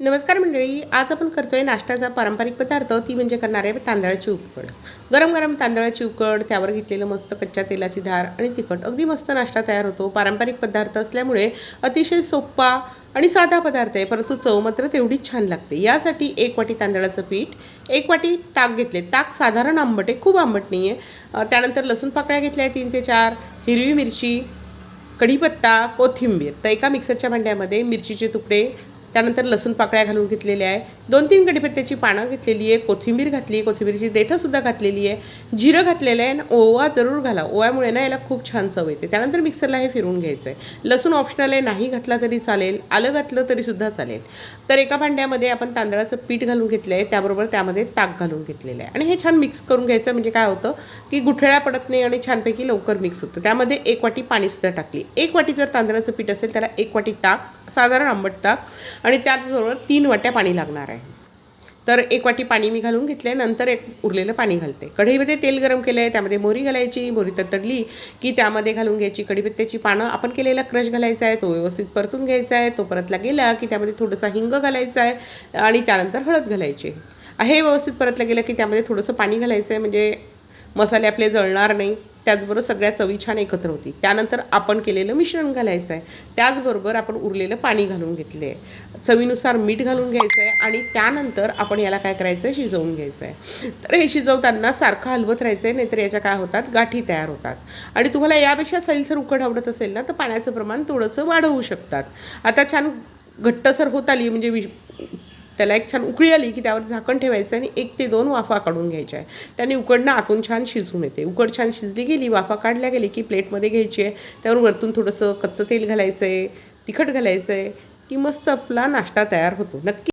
नमस्कार मंडळी आज आपण करतोय नाश्त्याचा पारंपरिक पदार्थ ती म्हणजे करणार आहे तांदळाची उकड. गरम गरम तांदळाची उकड त्यावर घेतलेलं मस्त कच्च्या तेलाची धार आणि तिखट. अगदी मस्त नाश्ता तयार होतो. पारंपरिक पदार्थ असल्यामुळे अतिशय सोपा आणि साधा पदार्थ आहे परंतु चव मात्र तेवढीच छान लागते. यासाठी एक वाटी तांदळाचं पीठ एक वाटी ताक घेतले. ताक साधारण आंबट आहे खूप आंबट नाही आहे त्यानंतर लसूण पाकळ्या घेतल्या आहे तीन ते चार हिरवी मिरची कढीपत्ता कोथिंबीर. तर एका मिक्सरच्या भांड्यामध्ये मिरचीचे तुकडे त्यानंतर लसूण पाकळ्या घालून घेतलेल्या आहे. दोन तीन कडीपत्त्याची पानं घेतलेली आहे. कोथिंबीर घातली कोथिंबीरची देठंसुद्धा घातलेली आहे. जिरं घातलेलं आहे आणि ओवा जरूर घाला. ओव्यामुळे ना याला खूप छान चव येते. त्यानंतर मिक्सरला हे फिरून घ्यायचं आहे लसूण ऑप्शनल आहे. नाही घातला तरी चालेल. आलं घातलं तरीसुद्धा चालेल. तर एका भांड्यामध्ये आपण तांदळाचं पीठ घालून घेतलं आहे. त्याबरोबर त्यामध्ये ताक घालून घेतलेलं आहे. आणि हे छान मिक्स करून घ्यायचं म्हणजे काय होतं की गुठळ्या पडत नाही आणि छानपैकी लवकर मिक्स होतं. त्यामध्ये एक वाटी पाणीसुद्धा टाकली. एक वाटी जर तांदळाचं पीठ असेल त्याला एक वाटी ताक साधारण आंबट ताक आणि त्याचबरोबर तीन वाट्या पाणी लागणार आहे. तर एक वाटी पाणी मी घालून घेतले नंतर एक उरलेलं पाणी घालते. कढईमध्ये तेल गरम केलं आहे त्यामध्ये मोहरी घालायची मोहरी तडतडली की त्यामध्ये घालून घ्यायची कढीपत्त्याची पानं. आपण केलेला क्रश घालायचा आहे तो व्यवस्थित परतून घ्यायचा आहे तो परतला गेला की त्यामध्ये थोडंसं हिंग घालायचा आहे आणि त्यानंतर हळद घालायची हे व्यवस्थित परतलं गेलं की त्यामध्ये थोडंसं पाणी घालायचं आहे म्हणजे मसाले आपले जळणार नाही. त्याचबरोबर सगळ्या चवी छान एकत्र होती. त्यानंतर आपण केलेलं मिश्रण घालायचं आहे त्याचबरोबर आपण उरलेलं पाणी घालून घेतले आहे चवीनुसार मीठ घालून घ्यायचं आहे आणि त्यानंतर आपण याला काय करायचं आहे शिजवून घ्यायचं आहे तर हे शिजवताना सारखं हलवत राहायचं आहे नाहीतर याच्या काय होतात? गाठी तयार होतात. आणि तुम्हाला यापेक्षा सैलसर उकड आवडत असेल ना तर पाण्याचं प्रमाण थोडंसं वाढवू शकतात. आता छान घट्टसर होत आली म्हणजे विश त्याला एक छान उकळी आली की त्यावर झाकण ठेवायचं आणि एक ते दोन वाफा काढून घ्यायच्या आहे. त्याने उकडणं आतून छान शिजून येते. उकड छान शिजली गेली वाफा काढल्या गेली की प्लेटमध्ये घ्यायची आहे. त्यावर वरतून थोडंसं कच्चं तेल घालायचं आहे तिखट घालायचं आहे की मस्त आपला नाश्ता तयार होतो. नक्की